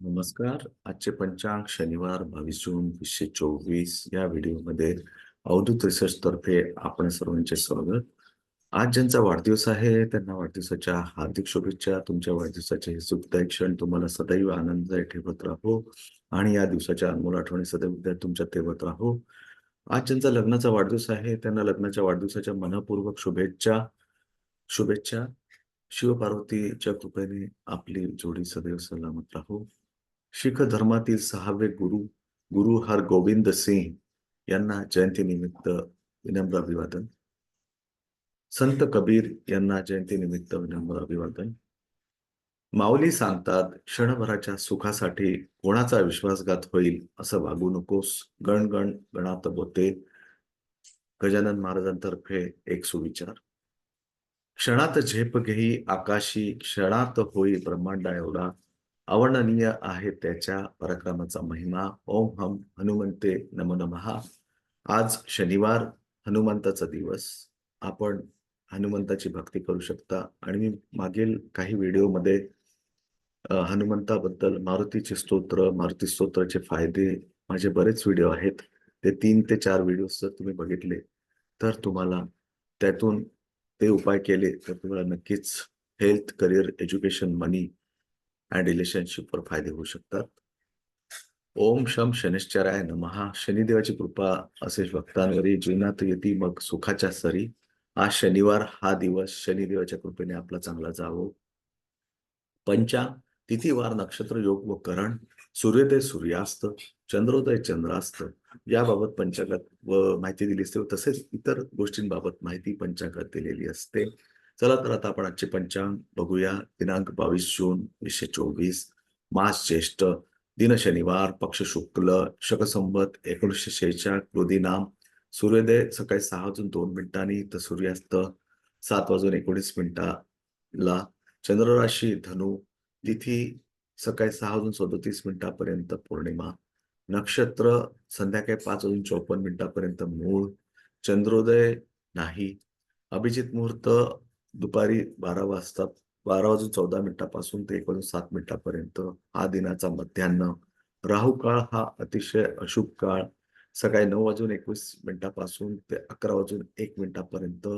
नमस्कार. आजचे पंचांग शनिवार बावीस जून वीसशे चोवीस या व्हिडिओमध्ये अवधूत रिसर्च तर्फे आपण सर्वांचे स्वागत. आज ज्यांचा वाढदिवस आहे त्यांना वाढदिवसाच्या हार्दिक शुभेच्छा. तुमच्या वाढदिवसाचे हे सुखदायक क्षण तुम्हाला सदैव आनंददायी ठेवत राहो आणि या दिवसाच्या अनमोल आठवणी सदैव तुमच्या ठेवत राहो. आज ज्यांचा लग्नाचा वाढदिवस आहे त्यांना लग्नाच्या वाढदिवसाच्या मनपूर्वक शुभेच्छा. शुभेच्छा. शिवपार्वतीच्या कृपेने आपली जोडी सदैव सलामत राहो. शीख धर्मातील सहावे गुरु गुरु हर गोविंद सिंह यांना जयंतीनिमित्त विनम्र अभिवादन. संत कबीर यांना जयंतीनिमित्त विनम्र अभिवादन. माऊली सांगतात क्षणभराच्या सुखासाठी कोणाचा विश्वासघात होईल असं वागू नकोस. गण गण गणात बोते. गजानन महाराजांतर्फे एक सुविचार. क्षणात झेप घेई आकाशी क्षणात होई ब्रह्मांडा एवढा. अवर्णनीय आहे त्याच्या पराक्रमाचा महिमा. ओम हम हनुमंते नमो नमहा. आज शनिवार हनुमंताचा दिवस. आपण हनुमंताची भक्ती करू शकता. आणि मी मागील काही व्हिडिओमध्ये हनुमंताबद्दल मारुतीचे स्तोत्र मारुती स्तोत्राचे फायदे माझे बरेच व्हिडिओ आहेत. ते तीन ते चार व्हिडिओ जर तुम्ही बघितले तर तुम्हाला त्यातून ते उपाय केले तर तुम्हाला नक्कीच health career education money and रिलेशनशिपवर फायदे होऊ शकतात. ओम शम शनिश्चराय नमहा शनिदेवाची कृपा असेच भक्तांवरी जीवनात येती मग सुखाच्या सरी. आज शनिवार हा दिवस शनिदेवाच्या कृपेने आपला चांगला जावो. पंचा तिथीवार नक्षत्र योग व करण. सूर्योदय सूर्यास्त चंद्रोदय चंद्रास्त. याबाबत पंचांगात व माहिती दिली असते तसेच इतर गोष्टींबाबत माहिती पंचांगात दिलेली असते. चला तर आता आपण आजचे पंचांग बघूया. दिनांक बावीस जून वीसशे चोवीस मास ज्येष्ठ दिन शनिवार पक्ष शुक्ल शकसंबत एकोणीसशे शेहेचाळ क्रोधी नाम. सूर्योदय सकाळी सहा वाजून दोन मिनिटांनी तर सूर्यास्त सात वाजून एकोणीस मिनिटाला. चंद्रराशी धनु तिथी सकाळी सहा वाजून सदोतीस मिनिटापर्यंत पौर्णिमा. नक्षत्र संध्याकाळी पाच वाजून चौपन्न मिनिटापर्यंत मूळ. चंद्रोदय नाही. अभिजित मुहूर्त दुपारी बारा वाजता बारा वाजून चौदा मिनिटापासून ते एकोणीस सात मिनिटापर्यंत हा दिनाचा मध्यान्न राहू काळ हा अतिशय अशुभ काळ. सकाळी नऊ वाजून एकवीस मिनिटापासून ते अकरा वाजून एक मिनिटापर्यंत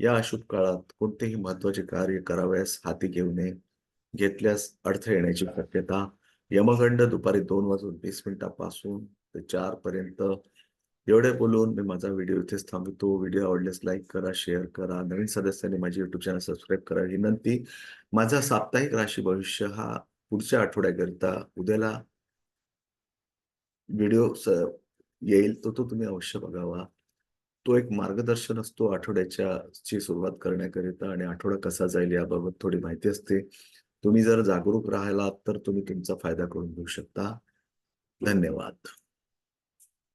या अशुभ काळात कोणतेही महत्त्वाचे कार्य करावयास हाती घेऊ नये. घेतल्यास अडथळे येण्याची शक्यता. यमगंड दुपारी दोन वाजून वीस मिनिटापासून ते चार पर्यंत एवढे बोलून मी माझा व्हिडिओ इथेच थांबतो. व्हिडिओ आवडल्यास लाईक करा शेअर करा. नवीन सदस्यांनी माझे युट्यूब चॅनल सबस्क्राईब करा. विनंती माझा साप्ताहिक राशी भविष्य हा पुढच्या आठवड्याकरिता उद्याला व्हिडिओ येईल तो तो तुम्ही अवश्य बघावा. तो एक मार्गदर्शन असतो आठवड्याच्या ची सुरुवात करण्याकरिता आणि आठवडा कसा जाईल याबाबत थोडी माहिती असते. तुम्ही जर जागरूक राहिलात तर तुम्ही तुमचा फायदा करून घेऊ शकता. धन्यवाद.